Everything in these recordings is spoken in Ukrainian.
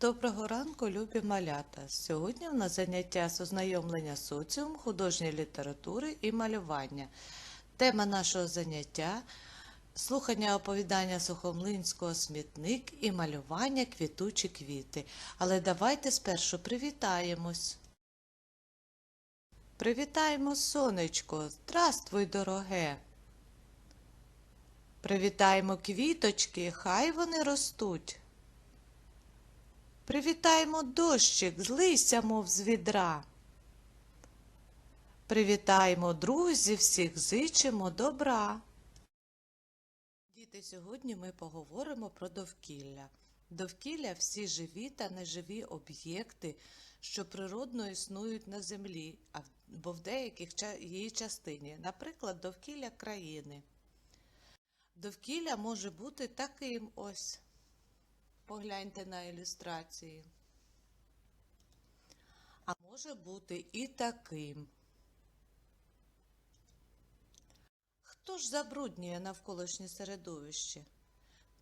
Доброго ранку, любі малята! Сьогодні в нас заняття з ознайомлення з соціумом, художньої літератури і малювання. Тема нашого заняття слухання оповідання Сухомлинського смітник і малювання квітучі квіти. Але давайте спершу привітаємось. Привітаємо сонечко. Здравствуй, дороге. Привітаємо квіточки, хай вони ростуть. Привітаємо дощик, злися, мов з відра. Привітаємо друзів всіх, зичимо добра. Діти, сьогодні ми поговоримо про довкілля. Довкілля всі живі та неживі об'єкти, що природно існують на землі, або в деяких її частині, наприклад, довкілля країни. Довкілля може бути таким ось. Погляньте на ілюстрації. А може бути і таким. Хто ж забруднює навколишнє середовище?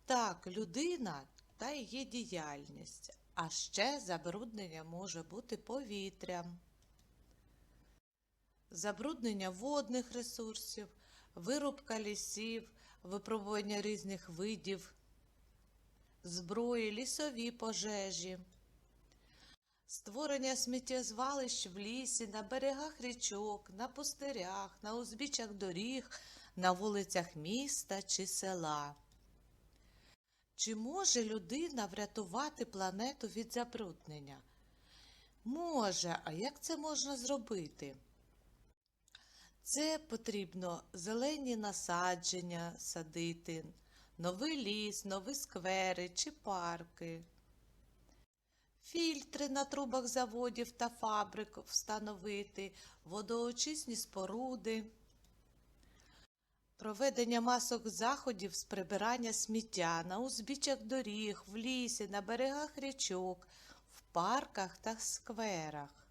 Так, людина та її діяльність. А ще забруднення може бути повітрям. Забруднення водних ресурсів, вирубка лісів, випробування різних видів зброї, лісові пожежі, створення сміттєзвалищ в лісі, на берегах річок, на пустирях, на узбіччях доріг, на вулицях міста чи села. Чи може людина врятувати планету від забруднення? Може, а як це можна зробити? Це потрібно зелені насадження садити, новий ліс, нові сквери чи парки, фільтри на трубах заводів та фабрик встановити, водоочисні споруди, проведення масок заходів з прибирання сміття на узбіччях доріг, в лісі, на берегах річок, в парках та скверах.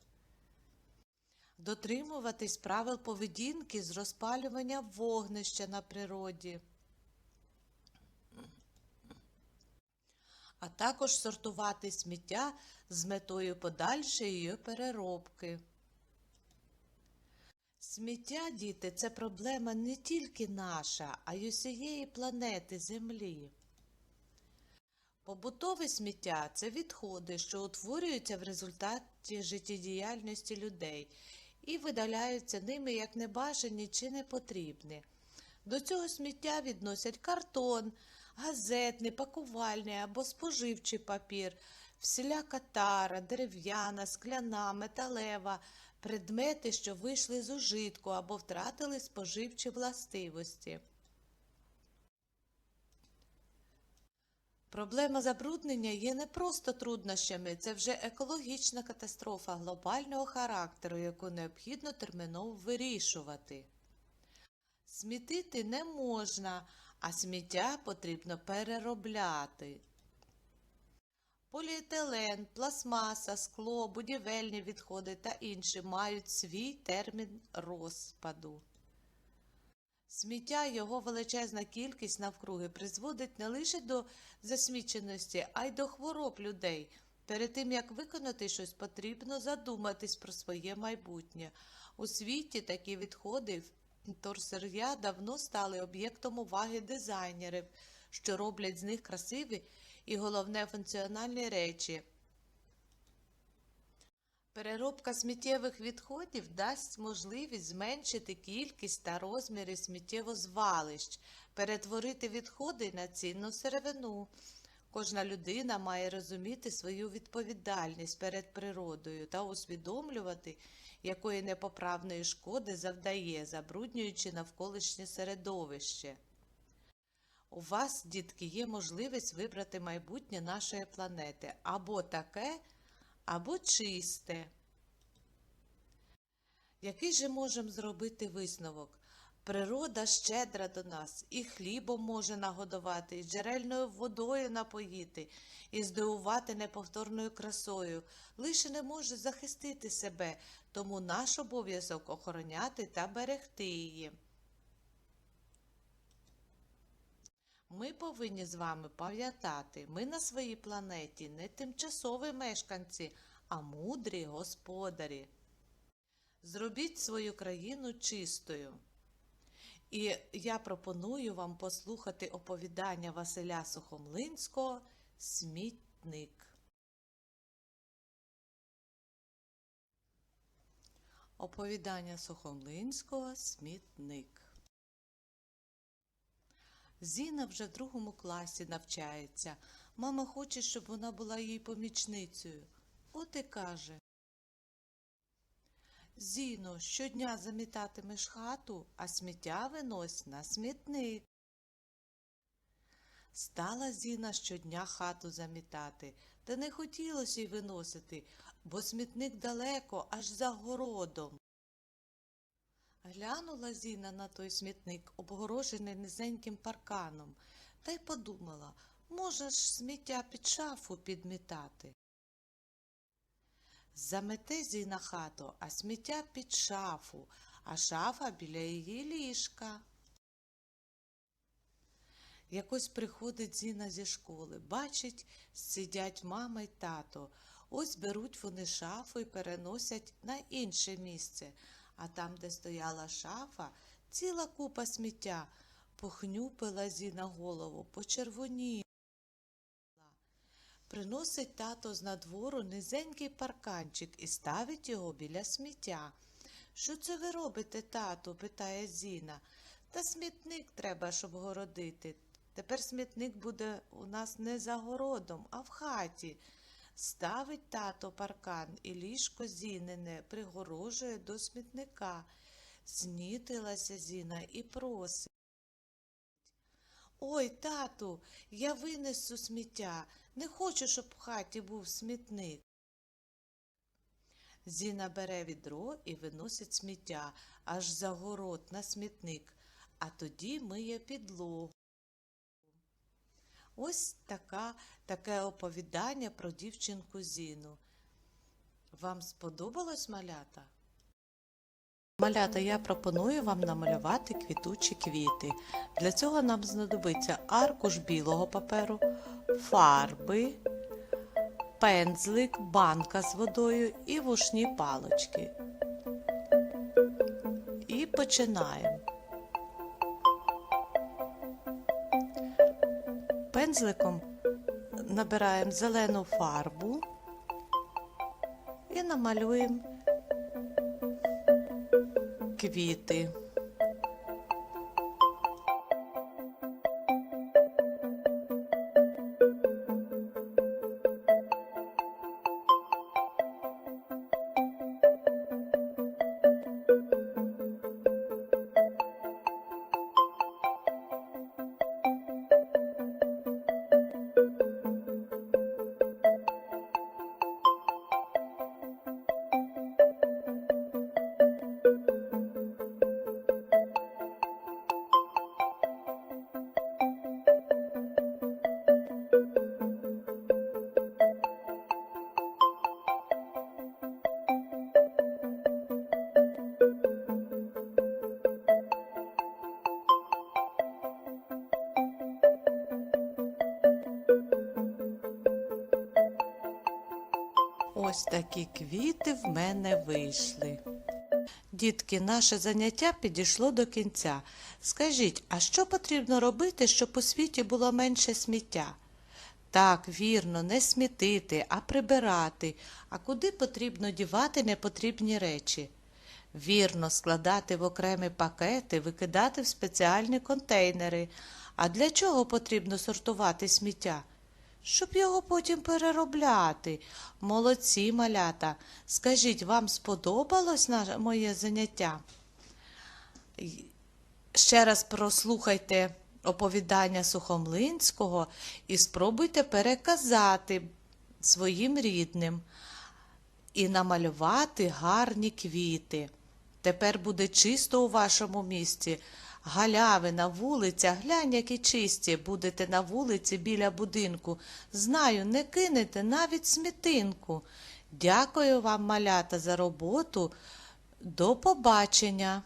Дотримуватись правил поведінки з розпалювання вогнища на природі. А також сортувати сміття з метою подальшої її переробки. Сміття, діти, це проблема не тільки наша, а й усієї планети Землі. Побутове сміття це відходи, що утворюються в результаті життєдіяльності людей і видаляються ними як небажані чи непотрібні. До цього сміття відносять картон, газетний, пакувальний або споживчий папір, всіляка тара, дерев'яна, скляна, металева, предмети, що вийшли з ужитку або втратили споживчі властивості. Проблема забруднення є не просто труднощами, це вже екологічна катастрофа глобального характеру, яку необхідно терміново вирішувати. Смітити не можна, а сміття потрібно переробляти. Поліетилен, пластмаса, скло, будівельні відходи та інші мають свій термін розпаду. Сміття його величезна кількість навкруги призводить не лише до засміченості, а й до хвороб людей. Перед тим, як виконати щось, потрібно задуматись про своє майбутнє. У світі такі відходи торсир'я давно стали об'єктом уваги дизайнерів, що роблять з них красиві і головне функціональні речі. Переробка сміттєвих відходів дасть можливість зменшити кількість та розміри сміттєвозвалищ, перетворити відходи на цінну сировину. Кожна людина має розуміти свою відповідальність перед природою та усвідомлювати, якої непоправної шкоди завдає, забруднюючи навколишнє середовище. У вас, дітки, є можливість вибрати майбутнє нашої планети або таке, або чисте. Який же можемо зробити висновок? Природа щедра до нас, і хлібом може нагодувати, і джерельною водою напоїти, і здивувати неповторною красою, лише не може захистити себе, тому наш обов'язок охороняти та берегти її. Ми повинні з вами пам'ятати, ми на своїй планеті не тимчасові мешканці, а мудрі господарі. Зробіть свою країну чистою. І я пропоную вам послухати оповідання Василя Сухомлинського Смітник. Оповідання Сухомлинського Смітник. Зіна вже в другому класі навчається. Мама хоче, щоб вона була її помічницею. От і каже. Зіно, щодня замітатимеш хату, а сміття винось на смітник. Стала Зіна щодня хату замітати, та не хотілося й виносити, бо смітник далеко, аж за городом. Глянула Зіна на той смітник, обгорожений низеньким парканом, та й подумала, може ж сміття під шафу підмітати. Замете Зіна хату, а сміття під шафу, а шафа біля її ліжка. Якось приходить Зіна зі школи, бачить, сидять мама й тато. Ось беруть вони шафу і переносять на інше місце, а там, де стояла шафа, ціла купа сміття. Похнюпила Зіна голову, почервоніла. Приносить тато з надвору низенький парканчик і ставить його біля сміття. Що це ви робите, тату? питає Зіна. Та смітник треба, щоб городити. Тепер смітник буде у нас не за городом, а в хаті. Ставить тато паркан, і ліжко Зінине пригорожує до смітника. Знітилася Зіна і просить. Ой, тату, я винесу сміття. Не хочу, щоб в хаті був смітник. Зіна бере відро і виносить сміття аж за город на смітник, а тоді миє підлогу. Ось така, таке оповідання про дівчинку Зіну. Вам сподобалось малята? Малята, я пропоную вам намалювати квітучі квіти. Для цього нам знадобиться аркуш білого паперу, фарби, пензлик, банка з водою і вушні палочки. І починаємо. Пензликом набираємо зелену фарбу і намалюємо квіти. Ось такі квіти в мене вийшли. Дітки, наше заняття підійшло до кінця. Скажіть, а що потрібно робити, щоб у світі було менше сміття? Так, вірно, не смітити, а прибирати. А куди потрібно дівати непотрібні речі? Вірно, складати в окремі пакети, викидати в спеціальні контейнери. А для чого потрібно сортувати сміття? Щоб його потім переробляти. Молодці, малята. Скажіть, вам сподобалось моє заняття? Ще раз прослухайте оповідання Сухомлинського і спробуйте переказати своїм рідним і намалювати гарні квіти. Тепер буде чисто у вашому місті. Галяви на вулицях, глянь, які чисті, будете на вулиці біля будинку. Знаю, не кинете навіть смітинку. Дякую вам, малята, за роботу. До побачення.